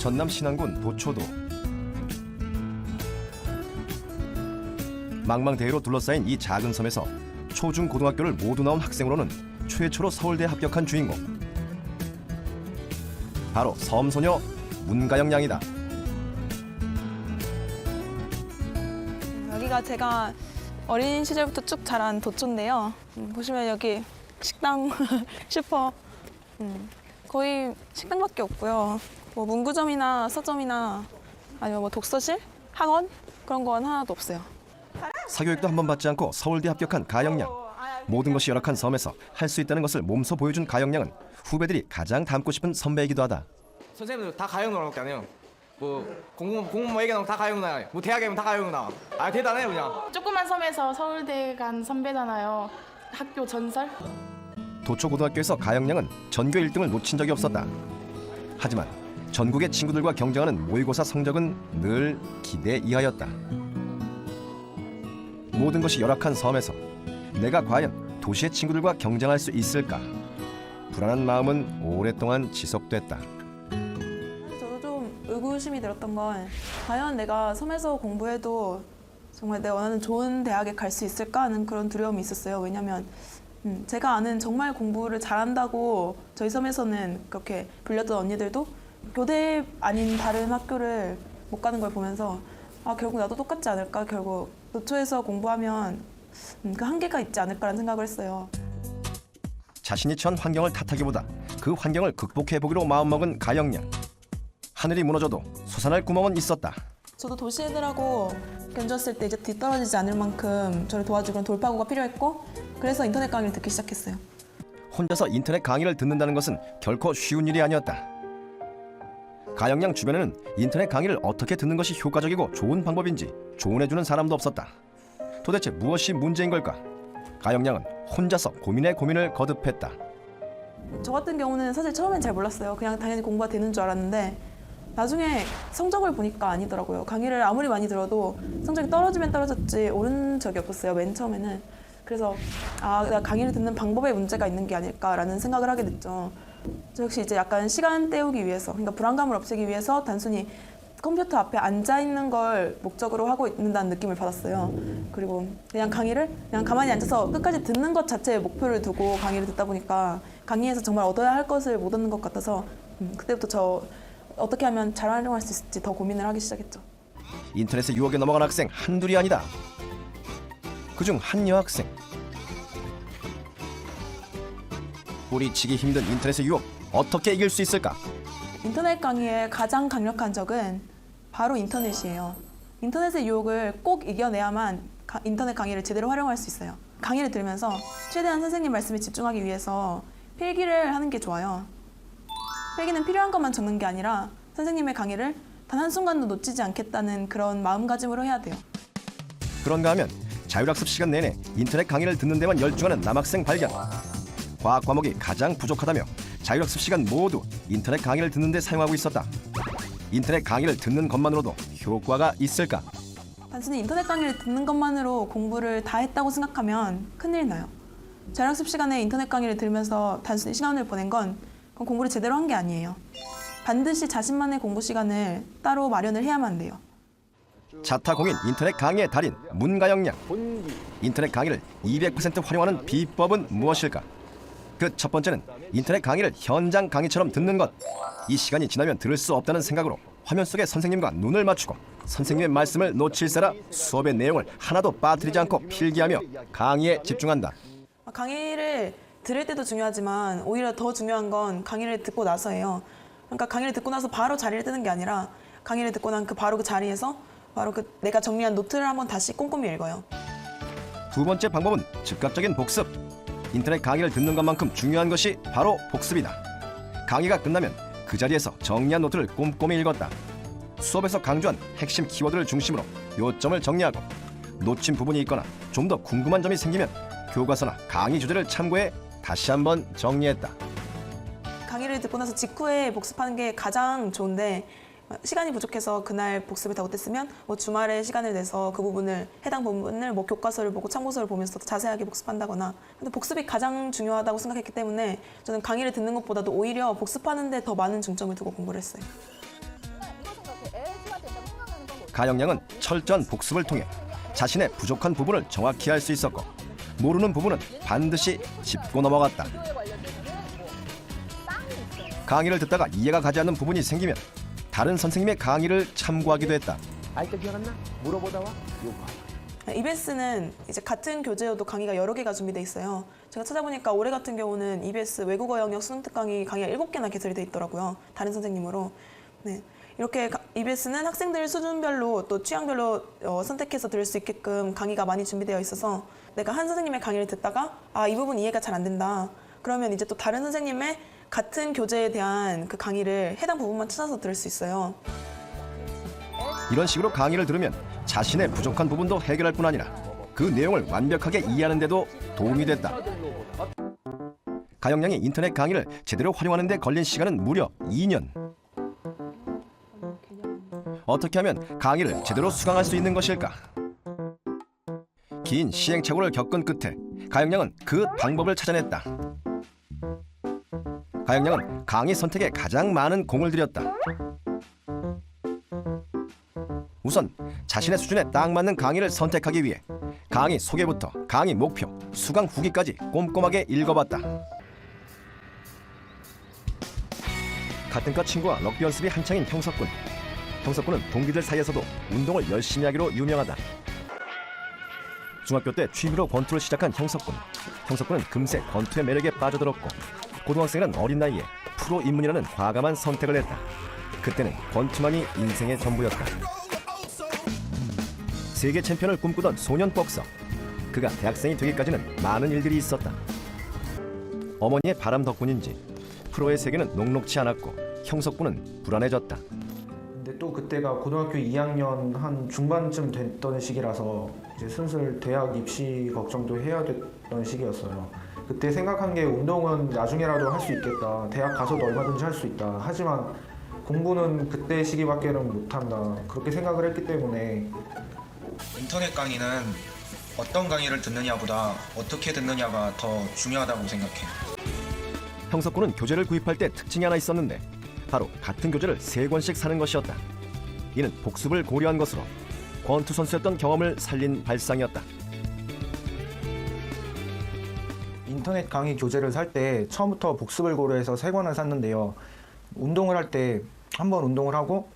전남 신안군 도초도 망망대해로 둘러싸인 이 작은 섬에서 초중 고등학교를 모두 나온 학생으로는 최초로 서울대에 합격한 주인공 바로 섬소녀 문가영 양이다 여기가 제가 어린 시절부터 쭉 자란 도초인데요. 음, 보시면 여기 식당, 슈퍼 음, 거의 식당밖에 없고요. 뭐 문구점이나 서점이나 아니면 뭐 독서실, 학원 그런 건 하나도 없어요. 사교육도 한 번 받지 않고 서울대 합격한 가영양 모든 것이 열악한 섬에서 할 수 있다는 것을 몸소 보여준 가영양은 후배들이 가장 닮고 싶은 선배이기도 하다 선생님들 다 가영 누나밖에 안 해요. 뭐 공무원 공무원 얘기 나오면 다 가영 누나. 뭐 대학에 가면 다 가영 누나. 아 대단해요 그냥. 조그만 섬에서 서울대 간 선배잖아요. 학교 전설? 도초고등학교에서 가영양은 전교 1등을 놓친 적이 없었다. 하지만 전국의 친구들과 경쟁하는 모의고사 성적은 늘 기대 이하였다. 모든 것이 열악한 섬에서 내가 과연 도시의 친구들과 경쟁할 수 있을까? 불안한 마음은 오랫동안 지속됐다. 저도 좀 의구심이 들었던 건 과연 내가 섬에서 공부해도 정말 내가 원하는 좋은 대학에 갈 수 있을까 하는 그런 두려움이 있었어요. 왜냐하면 음, 제가 아는 정말 공부를 잘한다고 저희 섬에서는 그렇게 불렸던 언니들도 교대 아닌 다른 학교를 못 가는 걸 보면서 아 결국 나도 똑같지 않을까 결국 노초에서 공부하면 음, 그 한계가 있지 않을까라는 생각을 했어요. 자신이 처한 환경을 탓하기보다 그 환경을 극복해 보기로 마음먹은 가영양. 하늘이 무너져도 솟아날 구멍은 있었다. 저도 도시 애들하고 견뎠을 때 이제 뒤떨어지지 않을 만큼 저를 도와주는 돌파구가 필요했고 그래서 인터넷 강의를 듣기 시작했어요. 혼자서 인터넷 강의를 듣는다는 것은 결코 쉬운 일이 아니었다. 가영양 주변에는 인터넷 강의를 어떻게 듣는 것이 효과적이고 좋은 방법인지 조언해주는 사람도 없었다. 도대체 무엇이 문제인 걸까? 가영양은 혼자서 고민에 고민을 거듭했다. 저 같은 경우는 사실 처음엔 잘 몰랐어요. 그냥 당연히 공부가 되는 줄 알았는데 나중에 성적을 보니까 아니더라고요. 강의를 아무리 많이 들어도 성적이 떨어지면 떨어졌지 오른 적이 없었어요. 맨 처음에는. 그래서 아, 내가 강의를 듣는 방법에 문제가 있는 게 아닐까라는 생각을 하게 됐죠. 저 역시 이제 약간 시간 때우기 위해서, 그러니까 불안감을 없애기 위해서 단순히 컴퓨터 앞에 앉아 있는 걸 목적으로 하고 있는다는 느낌을 받았어요. 그리고 그냥 강의를 그냥 가만히 앉아서 끝까지 듣는 것 자체에 목표를 두고 강의를 듣다 보니까 강의에서 정말 얻어야 할 것을 못 얻는 것 같아서 음, 그때부터 저 어떻게 하면 잘 활용할 수 있을지 더 고민을 하기 시작했죠. 인터넷의 유혹에 넘어간 학생 한둘이 아니다. 그중 한 여학생. 뿌리치기 힘든 인터넷의 유혹 어떻게 이길 수 있을까? 인터넷 강의의 가장 강력한 적은 바로 인터넷이에요. 인터넷의 유혹을 꼭 이겨내야만 가- 인터넷 강의를 제대로 활용할 수 있어요. 강의를 들으면서 최대한 선생님 말씀에 집중하기 위해서 필기를 하는 게 좋아요. 필기는 필요한 것만 적는 게 아니라 선생님의 강의를 단 한순간도 놓치지 않겠다는 그런 마음가짐으로 해야 돼요. 그런가 하면 자율학습 시간 내내 인터넷 강의를 듣는 데만 열중하는 남학생 발견. 과학 과목이 가장 부족하다며 자율학습 시간 모두 인터넷 강의를 듣는 데 사용하고 있었다. 인터넷 강의를 듣는 것만으로도 효과가 있을까? 단순히 인터넷 강의를 듣는 것만으로 공부를 다 했다고 생각하면 큰일 나요. 자율학습 시간에 인터넷 강의를 들으면서 단순히 시간을 보낸 건 공부를 제대로 한 게 아니에요. 반드시 자신만의 공부 시간을 따로 마련을 해야만 돼요. 자타공인 인터넷 강의의 달인 문가영 양. 인터넷 강의를 200% 활용하는 비법은 무엇일까? 그 첫 번째는 인터넷 강의를 현장 강의처럼 듣는 것. 이 시간이 지나면 들을 수 없다는 생각으로 화면 속의 선생님과 눈을 맞추고 선생님의 말씀을 놓칠세라 수업의 내용을 하나도 빠뜨리지 않고 필기하며 강의에 집중한다. 강의를 들을 때도 중요하지만 오히려 더 중요한 건 강의를 듣고 나서예요. 그러니까 강의를 듣고 나서 바로 자리를 뜨는 게 아니라 강의를 듣고 난 그 바로 그 자리에서 바로 그 내가 정리한 노트를 한번 다시 꼼꼼히 읽어요. 두 번째 방법은 즉각적인 복습. 인터넷 강의를 듣는 것만큼 중요한 것이 바로 복습이다. 강의가 끝나면 그 자리에서 정리한 노트를 꼼꼼히 읽었다. 수업에서 강조한 핵심 키워드를 중심으로 요점을 정리하고 놓친 부분이 있거나 좀 더 궁금한 점이 생기면 교과서나 강의 주제를 참고해 다시 한번 정리했다. 강의를 듣고 나서 직후에 복습하는 게 가장 좋은데 어, 시간이 부족해서 그날 복습을 다 못했으면 뭐 주말에 시간을 내서 그 부분을 해당 부분을 뭐 교과서를 보고 참고서를 보면서 더 자세하게 복습한다거나 근데 복습이 가장 중요하다고 생각했기 때문에 저는 강의를 듣는 것보다도 오히려 복습하는 데 더 많은 중점을 두고 공부를 했어요. 가영량은 철저한 복습을 통해 자신의 부족한 부분을 정확히 알 수 있었고 모르는 부분은 반드시 짚고 넘어갔다. 강의를 듣다가 이해가 가지 않는 부분이 생기면 다른 선생님의 강의를 참고하기도 했다. 아이까 기억 안 나? 물어보다 와? 요거. EBS는 이제 같은 교재여도 강의가 여러 개가 준비돼 있어요. 제가 찾아보니까 올해 같은 경우는 EBS 외국어 영역 수능 특 강의 강의가 일곱 개나 개설이 돼 있더라고요. 다른 선생님으로. 네. 이렇게 EBS는 학생들 수준별로 또 취향별로 어, 선택해서 들을 수 있게끔 강의가 많이 준비되어 있어서 내가 한 선생님의 강의를 듣다가 아, 이 부분 이해가 잘 안 된다. 그러면 이제 또 다른 선생님의 같은 교재에 대한 그 강의를 해당 부분만 찾아서 들을 수 있어요. 이런 식으로 강의를 들으면 자신의 부족한 부분도 해결할 뿐 아니라 그 내용을 완벽하게 이해하는 데도 도움이 됐다. 가영량이 인터넷 강의를 제대로 활용하는 데 걸린 시간은 무려 2년. 어떻게 하면 강의를 제대로 수강할 수 있는 것일까? 긴 시행착오를 겪은 끝에 가영량은 그 방법을 찾아냈다. 가영량은 강의 선택에 가장 많은 공을 들였다. 우선 자신의 수준에 딱 맞는 강의를 선택하기 위해 강의 소개부터 강의 목표, 수강 후기까지 꼼꼼하게 읽어봤다. 같은 과 친구와 럭비 연습이 한창인 형석군. 형석군은 동기들 사이에서도 운동을 열심히 하기로 유명하다. 중학교 때 취미로 권투를 시작한 형석군. 형석군은 금세 권투의 매력에 빠져들었고 고등학생은 어린 나이에 프로 입문이라는 과감한 선택을 했다. 그때는 권투만이 인생의 전부였다. 세계 챔피언을 꿈꾸던 소년 복서. 그가 대학생이 되기까지는 많은 일들이 있었다. 어머니의 바람 덕분인지 프로의 세계는 녹록치 않았고 형석군은 불안해졌다. 근데 또 그때가 고등학교 2학년 한 중반쯤 됐던 시기라서 이제 슬슬 대학 입시 걱정도 해야 됐던 시기였어요. 그때 생각한 게 운동은 나중에라도 할 수 있겠다. 대학 가서도 얼마든지 할 수 있다. 하지만 공부는 그때 시기밖에는 못한다. 그렇게 생각을 했기 때문에 인터넷 강의는 어떤 강의를 듣느냐보다 어떻게 듣느냐가 더 중요하다고 생각해. 형석군은 교재를 구입할 때 특징이 하나 있었는데 바로 같은 교재를 세 권씩 사는 것이었다. 이는 복습을 고려한 것으로 권투 선수였던 경험을 살린 발상이었다. 인터넷 강의 교재를 살 때 처음부터 복습을 고려해서 세 권을 샀는데요. 운동을 할 때 한 번 운동을 하고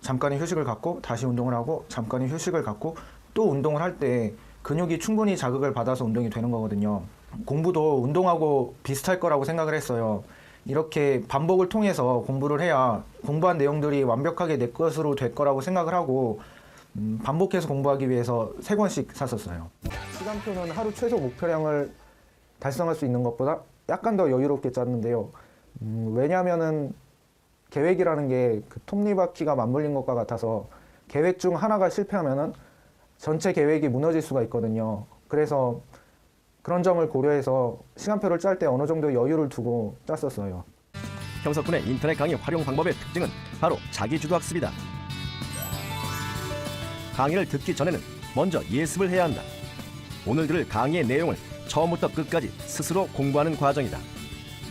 잠깐의 휴식을 갖고 다시 운동을 하고 잠깐의 휴식을 갖고 또 운동을 할 때 근육이 충분히 자극을 받아서 운동이 되는 거거든요. 공부도 운동하고 비슷할 거라고 생각을 했어요. 이렇게 반복을 통해서 공부를 해야 공부한 내용들이 완벽하게 내 것으로 될 거라고 생각을 하고 음, 반복해서 공부하기 위해서 세 권씩 샀었어요. 시간표는 하루 최소 목표량을 달성할 수 있는 것보다 약간 더 여유롭게 짰는데요. 음, 왜냐하면은 계획이라는 게 그 톱니바퀴가 맞물린 것과 같아서 계획 중 하나가 실패하면은 전체 계획이 무너질 수가 있거든요. 그래서 그런 점을 고려해서 시간표를 짤 때 어느 정도 여유를 두고 짰었어요. 형석군의 인터넷 강의 활용 방법의 특징은 바로 자기주도 학습이다. 강의를 듣기 전에는 먼저 예습을 해야 한다. 오늘 들을 강의의 내용을 처음부터 끝까지 스스로 공부하는 과정이다.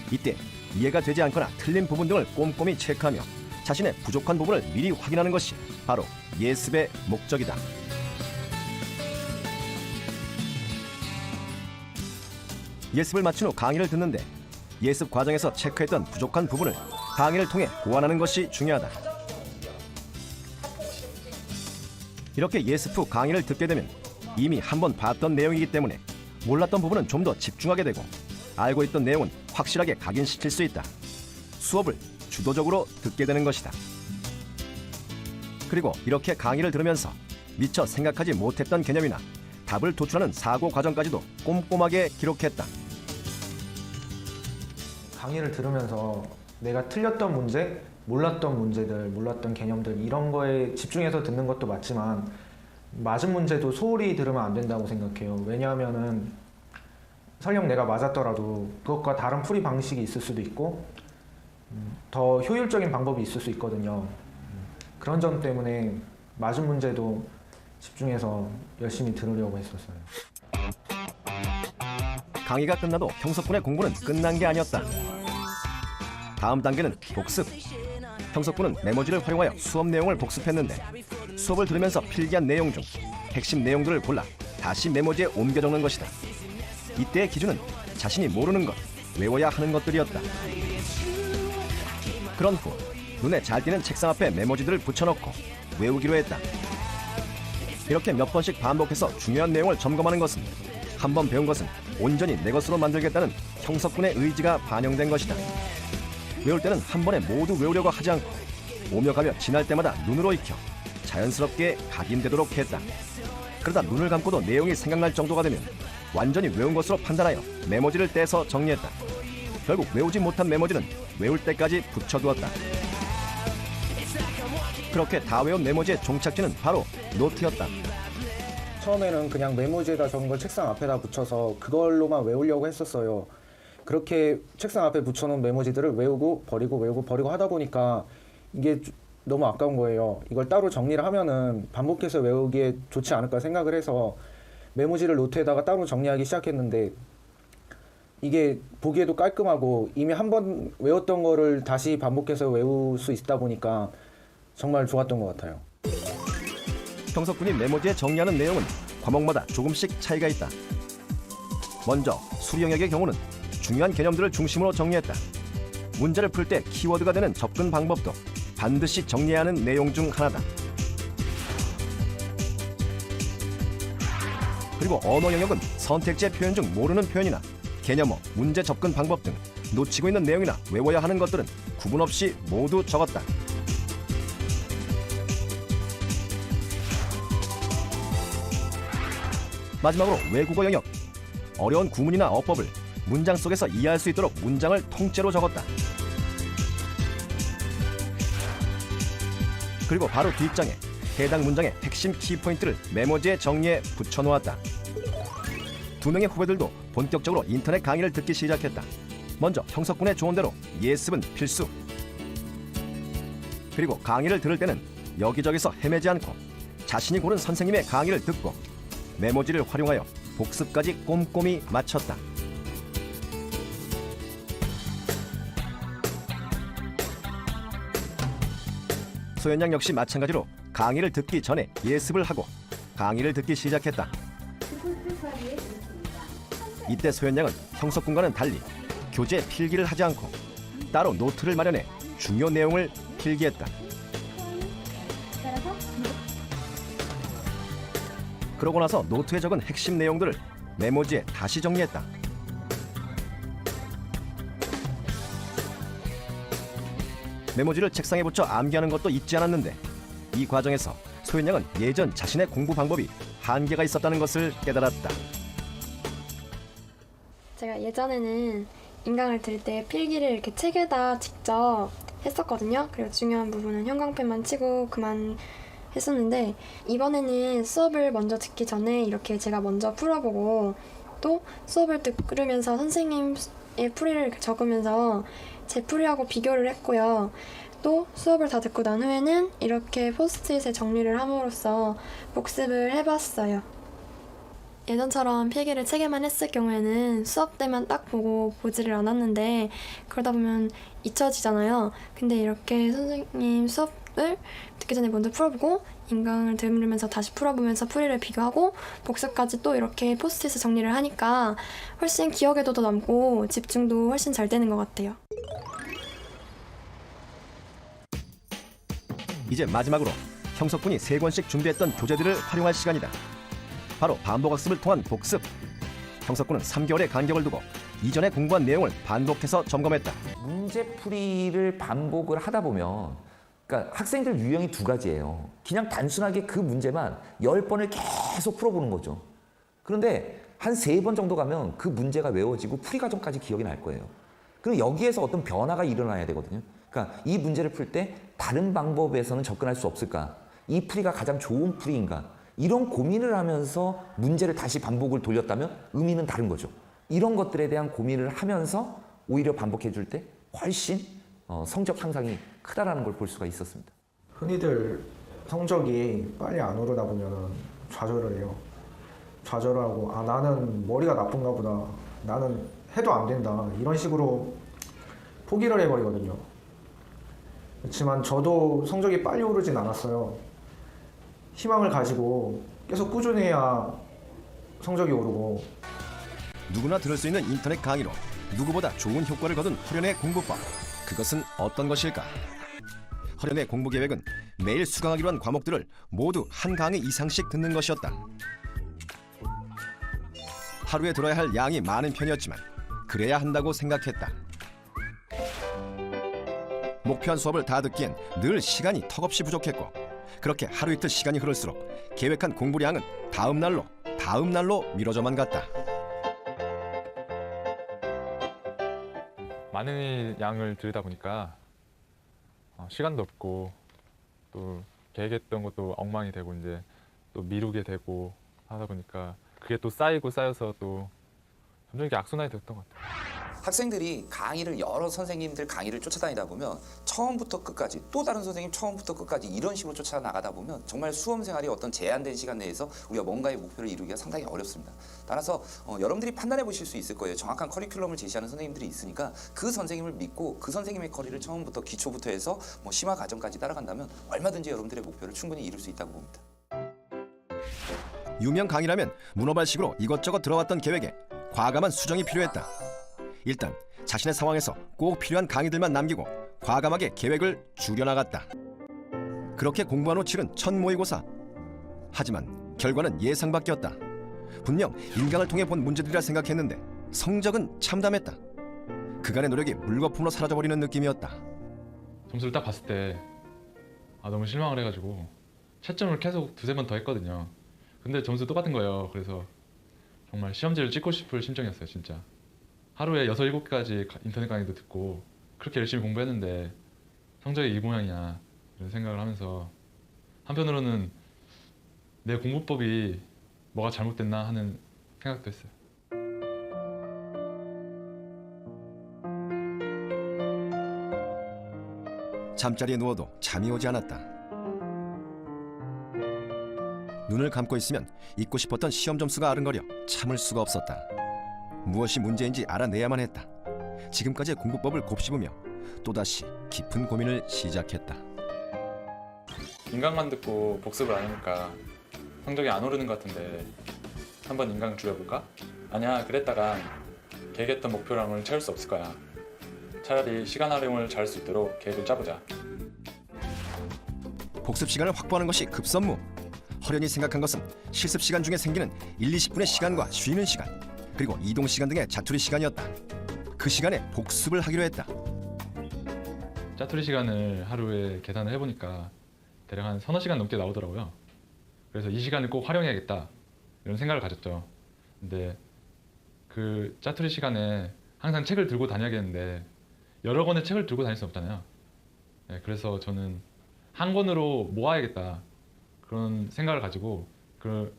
이때 이해가 되지 않거나 틀린 부분 등을 꼼꼼히 체크하며 자신의 부족한 부분을 미리 확인하는 것이 바로 예습의 목적이다. 예습을 마친 후 강의를 듣는데 예습 과정에서 체크했던 부족한 부분을 강의를 통해 보완하는 것이 중요하다. 이렇게 예습 후 강의를 듣게 되면 이미 한 번 봤던 내용이기 때문에 몰랐던 부분은 좀 더 집중하게 되고 알고 있던 내용은 확실하게 각인시킬 수 있다. 수업을 주도적으로 듣게 되는 것이다. 그리고 이렇게 강의를 들으면서 미처 생각하지 못했던 개념이나 답을 도출하는 사고 과정까지도 꼼꼼하게 기록했다. 강의를 들으면서 내가 틀렸던 문제, 몰랐던 문제들, 몰랐던 개념들 이런 거에 집중해서 듣는 것도 맞지만 맞은 문제도 소홀히 들으면 안 된다고 생각해요. 왜냐하면은 설령 내가 맞았더라도 그것과 다른 풀이 방식이 있을 수도 있고 음, 더 효율적인 방법이 있을 수 있거든요. 음, 그런 점 때문에 맞은 문제도 집중해서 열심히 들으려고 했었어요. 강의가 끝나도 형석군의 공부는 끝난 게 아니었다. 다음 단계는 복습. 형석군은 메모지를 활용하여 수업 내용을 복습했는데 수업을 들으면서 필기한 내용 중 핵심 내용들을 골라 다시 메모지에 옮겨 적는 것이다. 이때의 기준은 자신이 모르는 것, 외워야 하는 것들이었다. 그런 후 눈에 잘 띄는 책상 앞에 메모지들을 붙여넣고 외우기로 했다. 이렇게 몇 번씩 반복해서 중요한 내용을 점검하는 것은 한 번 배운 것은 온전히 내 것으로 만들겠다는 형석군의 의지가 반영된 것이다. 외울 때는 한 번에 모두 외우려고 하지 않고 오며 가며 지날 때마다 눈으로 익혀 자연스럽게 각인되도록 했다. 그러다 눈을 감고도 내용이 생각날 정도가 되면 완전히 외운 것으로 판단하여 메모지를 떼서 정리했다. 결국 외우지 못한 메모지는 외울 때까지 붙여두었다. 그렇게 다 외운 메모지의 종착지는 바로 노트였다. 처음에는 그냥 메모지에다 적은 걸 책상 앞에다 붙여서 그걸로만 외우려고 했었어요. 그렇게 책상 앞에 붙여놓은 메모지들을 외우고 버리고 외우고 버리고 하다 보니까 이게 주- 너무 아까운 거예요. 이걸 따로 정리를 하면은 반복해서 외우기에 좋지 않을까 생각을 해서 메모지를 노트에다가 따로 정리하기 시작했는데 이게 보기에도 깔끔하고 이미 한 번 외웠던 거를 다시 반복해서 외울 수 있다 보니까 정말 좋았던 것 같아요. 형석군이 메모지에 정리하는 내용은 과목마다 조금씩 차이가 있다. 먼저 수리 영역의 경우는 중요한 개념들을 중심으로 정리했다. 문제를 풀 때 키워드가 되는 접근 방법도 반드시 정리해야 하는 내용 중 하나다. 그리고 언어 영역은 선택지의 표현 중 모르는 표현이나 개념어, 문제 접근 방법 등 놓치고 있는 내용이나 외워야 하는 것들은 구분 없이 모두 적었다. 마지막으로 외국어 영역. 어려운 구문이나 어법을 문장 속에서 이해할 수 있도록 문장을 통째로 적었다. 그리고 바로 뒷장에 해당 문장의 핵심 키포인트를 메모지에 정리해 붙여놓았다. 두 명의 후배들도 본격적으로 인터넷 강의를 듣기 시작했다. 먼저 형석군의 조언대로 예습은 필수. 그리고 강의를 들을 때는 여기저기서 헤매지 않고 자신이 고른 선생님의 강의를 듣고 메모지를 활용하여 복습까지 꼼꼼히 마쳤다. 소연양 역시 마찬가지로 강의를 듣기 전에 예습을 하고 강의를 듣기 시작했다. 이때 소연양은 형석군과는 달리 교재 필기를 하지 않고 따로 노트를 마련해 중요 내용을 필기했다. 그러고 나서 노트에 적은 핵심 내용들을 메모지에 다시 정리했다. 메모지를 책상에 붙여 암기하는 것도 잊지 않았는데 이 과정에서 소연 양은 예전 자신의 공부 방법이 한계가 있었다는 것을 깨달았다. 제가 예전에는 인강을 들을 때 필기를 이렇게 책에다 직접 했었거든요. 그리고 중요한 부분은 형광펜만 치고 그만 했었는데 이번에는 수업을 먼저 듣기 전에 이렇게 제가 먼저 풀어보고 또 수업을 들으면서 선생님의 풀이를 적으면서 제 풀이하고 비교를 했고요. 또 수업을 다 듣고 난 후에는 이렇게 포스트잇에 정리를 함으로써 복습을 해봤어요. 예전처럼 필기를 책에만 했을 경우에는 수업 때만 딱 보고 보지를 않았는데 그러다 보면 잊혀지잖아요. 근데 이렇게 선생님 수업을 듣기 전에 먼저 풀어보고 인강을 들으면서 다시 풀어보면서 풀이를 비교하고 복습까지 또 이렇게 포스트잇에 정리를 하니까 훨씬 기억에도 더 남고 집중도 훨씬 잘 되는 것 같아요. 이제 마지막으로 형석군이 세 권씩 준비했던 교재들을 활용할 시간이다. 바로 반복학습을 통한 복습. 형석군은 3개월의 간격을 두고 이전에 공부한 내용을 반복해서 점검했다. 문제풀이를 반복을 하다 보면 그러니까 학생들 유형이 두 가지예요. 그냥 단순하게 그 문제만 열 번을 계속 풀어보는 거죠. 그런데 한 세 번 정도 가면 그 문제가 외워지고 풀이 과정까지 기억이 날 거예요. 그럼 여기에서 어떤 변화가 일어나야 되거든요. 그러니까 이 문제를 풀 때 다른 방법에서는 접근할 수 없을까? 이 풀이가 가장 좋은 풀이인가? 이런 고민을 하면서 문제를 다시 반복을 돌렸다면 의미는 다른 거죠. 이런 것들에 대한 고민을 하면서 오히려 반복해 줄 때 훨씬 어, 성적 향상이 크다라는 걸 볼 수가 있었습니다. 흔히들 성적이 빨리 안 오르다 보면 좌절을 해요. 좌절을 하고 아 나는 머리가 나쁜가 보다. 나는 해도 안 된다. 이런 식으로 포기를 해버리거든요. 그렇지만 저도 성적이 빨리 오르진 않았어요. 희망을 가지고 계속 꾸준해야 성적이 오르고 누구나 들을 수 있는 인터넷 강의로 누구보다 좋은 효과를 거둔 허련의 공부법. 그것은 어떤 것일까? 허련의 공부 계획은 매일 수강하기로 한 과목들을 모두 한 강의 이상씩 듣는 것이었다. 하루에 들어야 할 양이 많은 편이었지만 그래야 한다고 생각했다. 목표한 수업을 다 듣기엔 늘 시간이 턱없이 부족했고 그렇게 하루 이틀 시간이 흐를수록 계획한 공부량은 다음 날로 다음 날로 미뤄져만 갔다. 많은 양을 들이다 보니까 어, 시간도 없고 또 계획했던 것도 엉망이 되고 이제 또 미루게 되고 하다 보니까 그게 또 쌓이고 쌓여서 또 점점 이렇게 악순환이 됐던 것 같아요. 학생들이 강의를 여러 선생님들 강의를 쫓아다니다 보면 처음부터 끝까지 또 다른 선생님 처음부터 끝까지 이런 식으로 쫓아나가다 보면 정말 수험 생활이 어떤 제한된 시간 내에서 우리가 뭔가의 목표를 이루기가 상당히 어렵습니다. 따라서 어, 여러분들이 판단해 보실 수 있을 거예요. 정확한 커리큘럼을 제시하는 선생님들이 있으니까 그 선생님을 믿고 그 선생님의 커리를 처음부터 기초부터 해서 뭐 심화 과정까지 따라간다면 얼마든지 여러분들의 목표를 충분히 이룰 수 있다고 봅니다. 유명 강의라면 문어발식으로 이것저것 들어왔던 계획에 과감한 수정이 필요했다. 일단 자신의 상황에서 꼭 필요한 강의들만 남기고 과감하게 계획을 줄여나갔다. 그렇게 공부한 후 치른 첫 모의고사. 하지만 결과는 예상 밖이었다. 분명 인강을 통해 본 문제들이라 생각했는데 성적은 참담했다. 그간의 노력이 물거품으로 사라져버리는 느낌이었다. 점수를 딱 봤을 때 아, 너무 실망을 해가지고 채점을 계속 두세 번 더 했거든요. 근데 점수 똑같은 거예요. 그래서 정말 시험지를 찍고 싶을 심정이었어요, 진짜. 하루에 여섯 일곱 개까지 가- 인터넷 강의도 듣고 그렇게 열심히 공부했는데 성적이 이 모양이냐 이런 생각을 하면서 한편으로는 내 공부법이 뭐가 잘못됐나 하는 생각도 했어요. 잠자리에 누워도 잠이 오지 않았다. 눈을 감고 있으면 잊고 싶었던 시험 점수가 아른거려 참을 수가 없었다. 무엇이 문제인지 알아내야만 했다. 지금까지의 공부법을 곱씹으며 또다시 깊은 고민을 시작했다. 인강만 듣고 복습을 안 하니까 성적이 안 오르는 것 같은데 한번 인강 줄여볼까? 아니야 그랬다가 계획했던 목표량을 채울 수 없을 거야 차라리 시간 활용을 잘할 수 있도록 계획을 짜보자 복습 시간을 확보하는 것이 급선무. 허련히 생각한 것은 실습 시간 중에 생기는 1, 20분의 시간과 쉬는 시간, 그리고 이동 시간 등의 자투리 시간이었다. 그 시간에 복습을 하기로 했다. 짜투리 시간을 하루에 계산을 해보니까 대략 한 서너 시간 넘게 나오더라고요 그래서 이 시간을 꼭 활용해야겠다 이런 생각을 가졌죠 근데 그 짜투리 시간에 항상 책을 들고 다녀야겠는데 여러 권의 책을 들고 다닐 수 없잖아요 네, 그래서 저는 한 권으로 모아야겠다 그런 생각을 가지고 그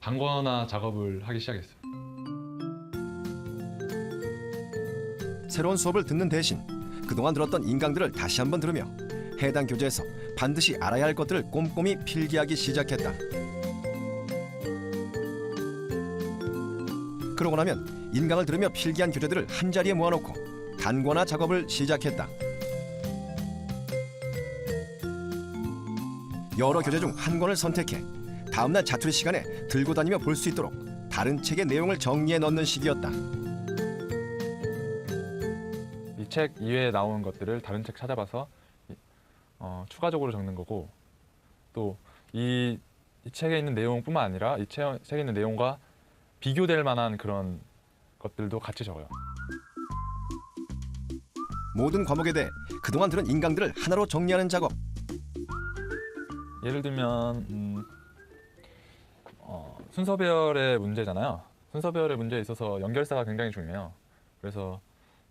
방거나 작업을 하기 시작했어요. 새로운 수업을 듣는 대신 그동안 들었던 인강들을 다시 한번 들으며 해당 교재에서 반드시 알아야 할 것들을 꼼꼼히 필기하기 시작했다. 그러고 나면 인강을 들으며 필기한 교재들을 한 자리에 모아놓고 단권화 작업을 시작했다. 여러 교재 중 한 권을 선택해 다음날 자투리 시간에 들고 다니며 볼 수 있도록 다른 책의 내용을 정리해 넣는 식이었다. 이 책 이외에 나오는 것들을 다른 책 찾아봐서 이- 어, 추가적으로 적는 거고 또이 이 책에 있는 내용뿐만 아니라 이 책, 책에 있는 내용과 비교될 만한 그런 것들도 같이 적어요. 모든 과목에 대해 그동안 들은 인강들을 하나로 정리하는 작업. 예를 들면 음, 어, 순서별의 문제잖아요. 순서별의 문제에 있어서 연결사가 굉장히 중요해요. 그래서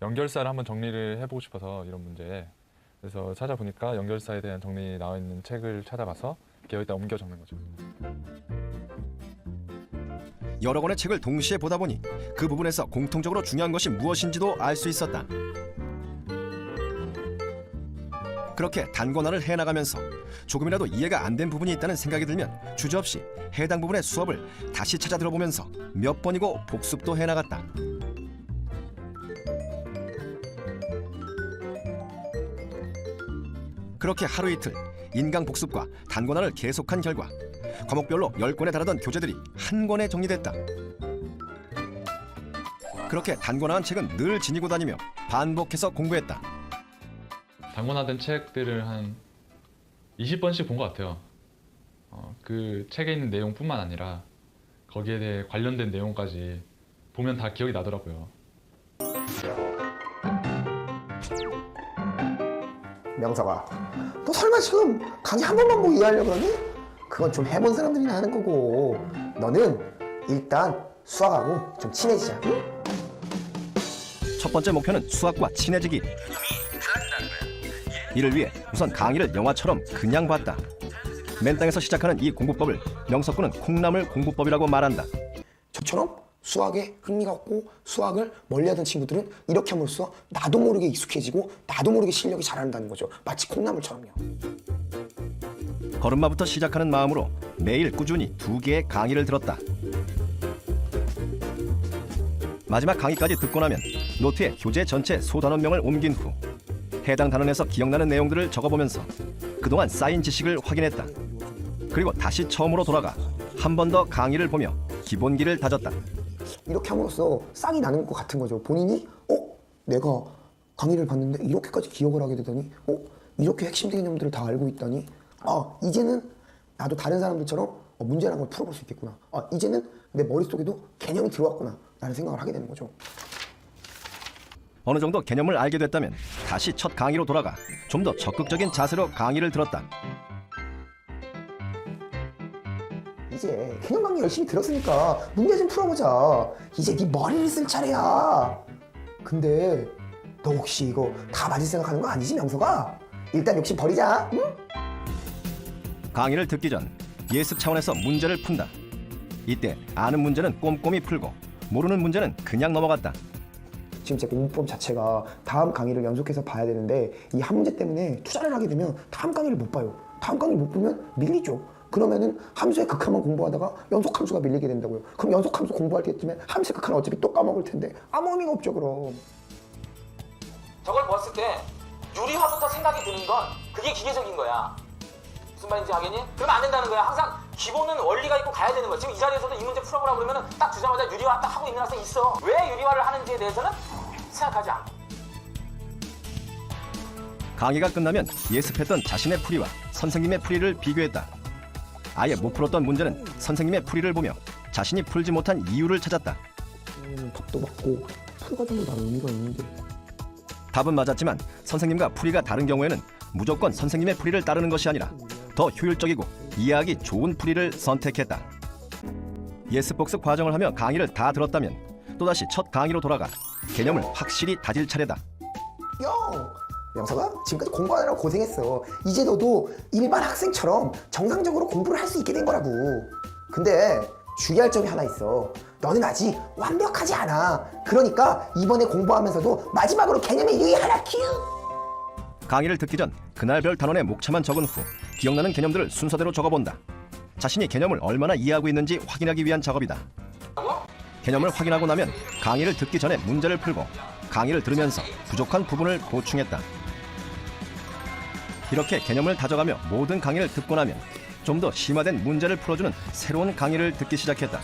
연결사를 한번 정리를 해보고 싶어서 이런 문제에 그래서 찾아보니까 연결사에 대한 정리 나와 있는 책을 이렇게 여기다 옮겨 적는 거죠. 여러 권의 책을 동시에 보다 보니 그 부분에서 공통적으로 중요한 것이 무엇인지도 알 수 있었다. 그렇게 단권화를 해나가면서 조금이라도 이해가 안 된 부분이 있다는 생각이 들면 주저없이 해당 부분의 수업을 다시 찾아 들어보면서 몇 번이고 복습도 해나갔다. 그렇게 하루 이틀 인강 복습과 단권화를 계속한 결과 과목별로 10권에 달하던 교재들이 한 권에 정리됐다. 그렇게 단권화한 책은 늘 지니고 다니며 반복해서 공부했다. 단권화된 책들을 한 20번씩 본 것 같아요. 어, 그 책에 있는 내용뿐만 아니라 거기에 대해 관련된 내용까지 보면 다 기억이 나더라고요. 명석아, 너 설마 지금 강의 한 번만 보고 이해하려고 그러니? 그건 좀 해본 사람들이나 하는 거고 너는 일단 수학하고 좀 친해지자 응? 첫 번째 목표는 수학과 친해지기. 이를 위해 우선 강의를 영화처럼 그냥 봤다. 맨땅에서 시작하는 이 공부법을 명석군은 콩나물 공부법이라고 말한다. 저처럼 수학에 흥미가 없고 수학을 멀리하던 친구들은 이렇게 함으로써 나도 모르게 익숙해지고 나도 모르게 실력이 자란다는 거죠 마치 콩나물처럼요 걸음마부터 시작하는 마음으로 매일 꾸준히 두 개의 강의를 들었다. 마지막 강의까지 듣고 나면 노트에 교재 전체 소단원명을 옮긴 후 해당 단원에서 기억나는 내용들을 적어보면서 그동안 쌓인 지식을 확인했다. 그리고 다시 처음으로 돌아가 한 번 더 강의를 보며 기본기를 다졌다. 이렇게 함으로써 싹이 나는 것 같은 거죠 본인이 어? 내가 강의를 봤는데 이렇게까지 기억을 하게 되다니 어? 이렇게 핵심적인 개념들을 다 알고 있다니 아 이제는 나도 다른 사람들처럼 어, 문제라는 걸 풀어볼 수 있겠구나 아 이제는 내 머릿속에도 개념이 들어왔구나 라는 생각을 하게 되는 거죠 어느 정도 개념을 알게 됐다면 다시 첫 강의로 돌아가 좀 더 적극적인 자세로 강의를 들었다. 이제 개념 강의 열심히 들었으니까 문제 좀 풀어보자. 이제 네 머리를 쓸 차례야. 근데 너 혹시 이거 다 맞을 생각하는 거 아니지 명서가? 일단 욕심 버리자. 응? 강의를 듣기 전 예습 차원에서 문제를 푼다. 이때 아는 문제는 꼼꼼히 풀고 모르는 문제는 그냥 넘어갔다. 지금 제 공부법 자체가 다음 강의를 연속해서 봐야 되는데 이 한 문제 때문에 투자를 하게 되면 다음 강의를 못 봐요. 다음 강의를 못 보면 밀리죠. 그러면은 함수의 극한만 공부하다가 연속 함수가 밀리게 된다고요. 그럼 연속 함수 공부할 때쯤에 함수의 극한 어차피 또 까먹을 텐데 아무 의미가 없죠 그럼. 저걸 봤을 때 유리화부터 생각이 드는 건 그게 기계적인 거야. 무슨 말인지 알겠니? 그러면 안 된다는 거야. 항상 기본은 원리가 있고 가야 되는 거야. 지금 이 자리에서도 이 문제 풀어보라 그러면 딱 주자마자 유리화 딱 하고 있는 학생 있어. 왜 유리화를 하는지에 대해서는 생각하지 않아. 강의가 끝나면 예습했던 자신의 풀이와 선생님의 풀이를 비교했다. 아예 못 풀었던 문제는 선생님의 풀이를 보며 자신이 풀지 못한 이유를 찾았다. 음, 답도 맞고 풀과정도 나는 의미가 있는데 답은 맞았지만 선생님과 풀이가 다른 경우에는 무조건 선생님의 풀이를 따르는 것이 아니라 더 효율적이고 이해하기 좋은 풀이를 선택했다. 예습 복습 과정을 하며 강의를 다 들었다면 또다시 첫 강의로 돌아가 개념을 확실히 다질 차례다. 영! 명서가 지금까지 공부하느라 고생했어. 이제 너도 일반 학생처럼 정상적으로 공부를 할 수 있게 된 거라고. 근데 주의할 점이 하나 있어. 너는 아직 완벽하지 않아. 그러니까 이번에 공부하면서도 마지막으로 개념의 유의 하나 큐! 강의를 듣기 전 그날별 단원의 목차만 적은 후 기억나는 개념들을 순서대로 적어본다. 자신이 개념을 얼마나 이해하고 있는지 확인하기 위한 작업이다. 개념을 확인하고 나면 강의를 듣기 전에 문제를 풀고 강의를 들으면서 부족한 부분을 보충했다. 이렇게 개념을 다져가며 모든 강의를 듣고 나면 좀 더 심화된 문제를 풀어주는 새로운 강의를 듣기 시작했다.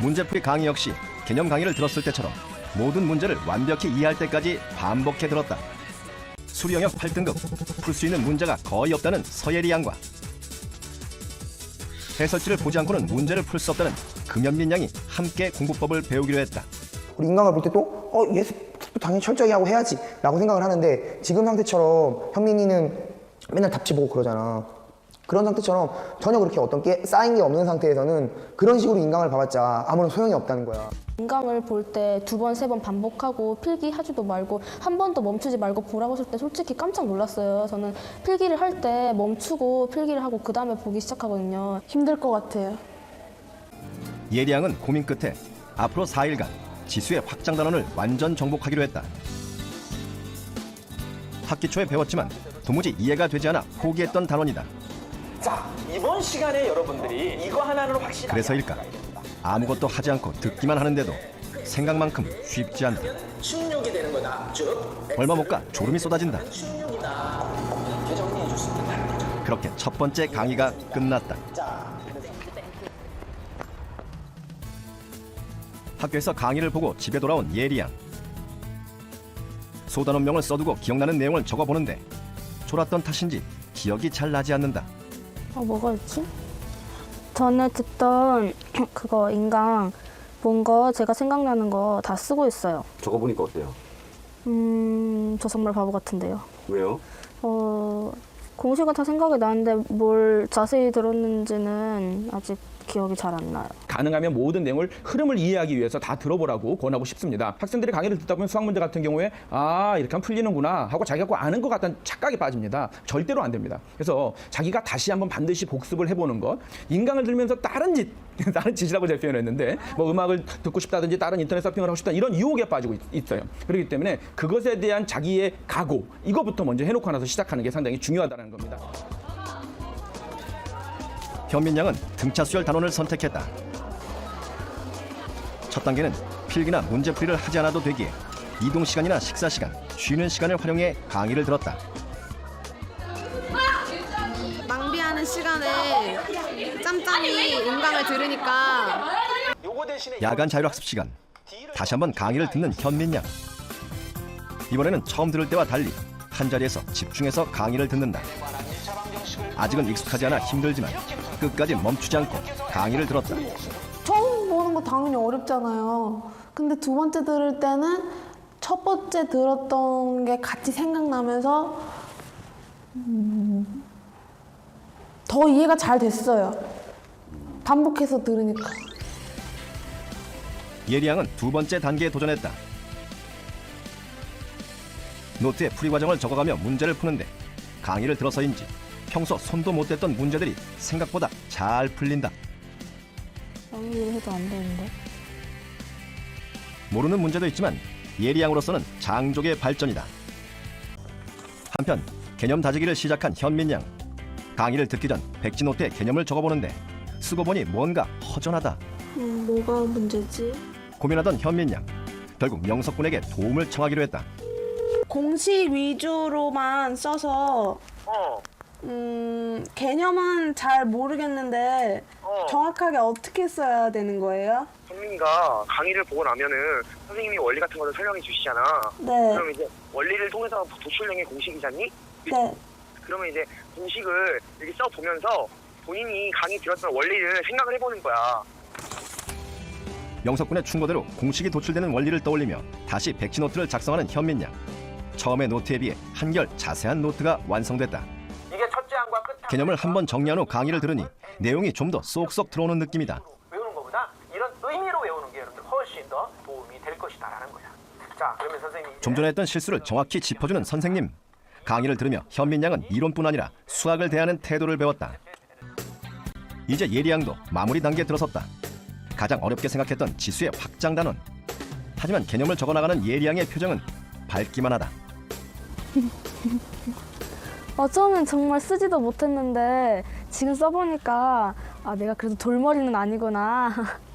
문제풀이 강의 역시 개념 강의를 들었을 때처럼 모든 문제를 완벽히 이해할 때까지 반복해 들었다. 수리 영역 8등급 풀 수 있는 문제가 거의 없다는 서예리 양과 해설지를 보지 않고는 문제를 풀 수 없다는 금연민 양이 함께 공부법을 배우기로 했다. 우리 인강을 볼 때도 어 예습 당연히 철저히 하고 해야지 라고 생각을 하는데 지금 상태처럼 현민이는 맨날 답지 보고 그러잖아 그런 상태처럼 전혀 그렇게 어떤 게 쌓인 게 없는 상태에서는 그런 식으로 인강을 봐봤자 아무런 소용이 없다는 거야 인강을 볼 때 두 번, 세 번 반복하고 필기하지도 말고 한 번도 멈추지 말고 보라고 했을 때 솔직히 깜짝 놀랐어요. 저는 필기를 할 때 멈추고 필기를 하고 그 다음에 보기 시작하거든요. 힘들 것 같아요. 예리 양은 고민 끝에 앞으로 4일간 지수의 확장 단원을 완전 정복하기로 했다. 학기 초에 배웠지만 도무지 이해가 되지 않아 포기했던 단원이다. 자, 이번 시간에 여러분들이 이거 하나는 확실히 그래서일까? 아무것도 하지 않고 듣기만 하는데도 생각만큼 쉽지 않다. 16이 되는 거다. 쭉. 얼마 못 가 졸음이 쏟아진다. 16이다. 교정님. 그렇게 첫 번째 강의가 끝났다. 학교에서 강의를 보고 집에 돌아온 예리양. 소단원명을 써두고 기억나는 내용을 적어보는데 졸았던 탓인지 기억이 잘 나지 않는다. 어, 뭐가 있지? 전에 듣던 그거 인강 본 거 제가 생각나는 거 다 쓰고 있어요. 적어보니까 어때요? 음, 저 정말 바보 같은데요. 왜요? 어, 공식은 다 생각이 나는데 뭘 자세히 들었는지는 아직 기억이 잘 안 나요. 가능하면 모든 내용을 흐름을 이해하기 위해서 다 들어보라고 권하고 싶습니다. 학생들이 강의를 듣다 보면 수학 문제 같은 경우에 아 이렇게 하면 풀리는구나 하고 자기가 꼭 아는 것 같다는 착각에 빠집니다. 절대로 안 됩니다. 그래서 자기가 다시 한번 반드시 복습을 해보는 것. 인강을 들으면서 다른 짓, 다른 짓이라고 제가 표현했는데 뭐 음악을 듣고 싶다든지 다른 인터넷 서핑을 하고 싶다 이런 유혹에 빠지고 있, 어요 그렇기 때문에 그것에 대한 자기의 각오 이것부터 먼저 해놓고 나서 시작하는 게 상당히 중요하다는 겁니다. 현민양은 등차 수열 단원을 선택했다. 첫 단계는 필기나 문제풀이를 하지 않아도 되기에 이동 시간이나 식사 시간, 쉬는 시간을 활용해 강의를 들었다. 낭비하는 시간에 짬짬이 인강을 들으니까 야간 자율학습 시간 다시 한번 강의를 듣는 현민양 이번에는 처음 들을 때와 달리 한 자리에서 집중해서 강의를 듣는다 아직은 익숙하지 않아 힘들지만 끝까지 멈추지 않고 강의를 들었다 처음 보는 거 당연히 어렵잖아요. 근데 두 번째 들을 때는 첫 번째 들었던 게 같이 생각나면서 음, 더 이해가 잘 됐어요. 반복해서 들으니까. 예리양은 두 번째 단계에 도전했다 노트에 풀이 과정을 적어가며 문제를 푸는데 강의를 들어서인지 평소 손도 못 댔던 문제들이 생각보다 잘 풀린다 강의를 해도 안 되는데. 모르는 문제도 있지만 예리양으로서는 장족의 발전이다. 한편 개념 다지기를 시작한 현민양 강의를 듣기 전 백지 노트에 개념을 적어보는데 쓰고 보니 뭔가 허전하다. 음, 뭐가 문제지? 고민하던 현민양 결국 명석군에게 도움을 청하기로 했다. 공식 위주로만 써서 음, 개념은 잘 모르겠는데 정확하게 어떻게 써야 되는 거예요? 선민이가 강의를 보고 나면은 선생님이 원리 같은 거를 설명해 주시잖아. 네. 그럼 이제 원리를 통해서 도출형의 공식이잖니? 네. 그러면 이제 공식을 이렇게 써 보면서 본인이 강의 들었던 원리를 생각을 해보는 거야. 명석군의 충고대로 공식이 도출되는 원리를 떠올리며 다시 백지 노트를 작성하는 현민 양. 처음의 노트에 비해 한결 자세한 노트가 완성됐다. 개념을 한번 정리한 후 강의를 들으니 내용이 좀 더 쏙쏙 들어오는 느낌이다. 외우는 것보다 이런 의미로 외우는 게 여러분들 훨씬 더 도움이 될 것이다라는 거야. 자, 그러면 선생님이 좀 전에 했던 실수를 정확히 짚어주는 선생님. 강의를 들으며 현민 양은 이론뿐 아니라 수학을 대하는 태도를 배웠다. 이제 예리 양도 마무리 단계에 들어섰다. 가장 어렵게 생각했던 지수의 확장 단원. 하지만 개념을 적어나가는 예리 양의 표정은 밝기만 하다. 어, 처음엔 정말 쓰지도 못했는데 지금 써보니까 아, 내가 그래도 돌머리는 아니구나.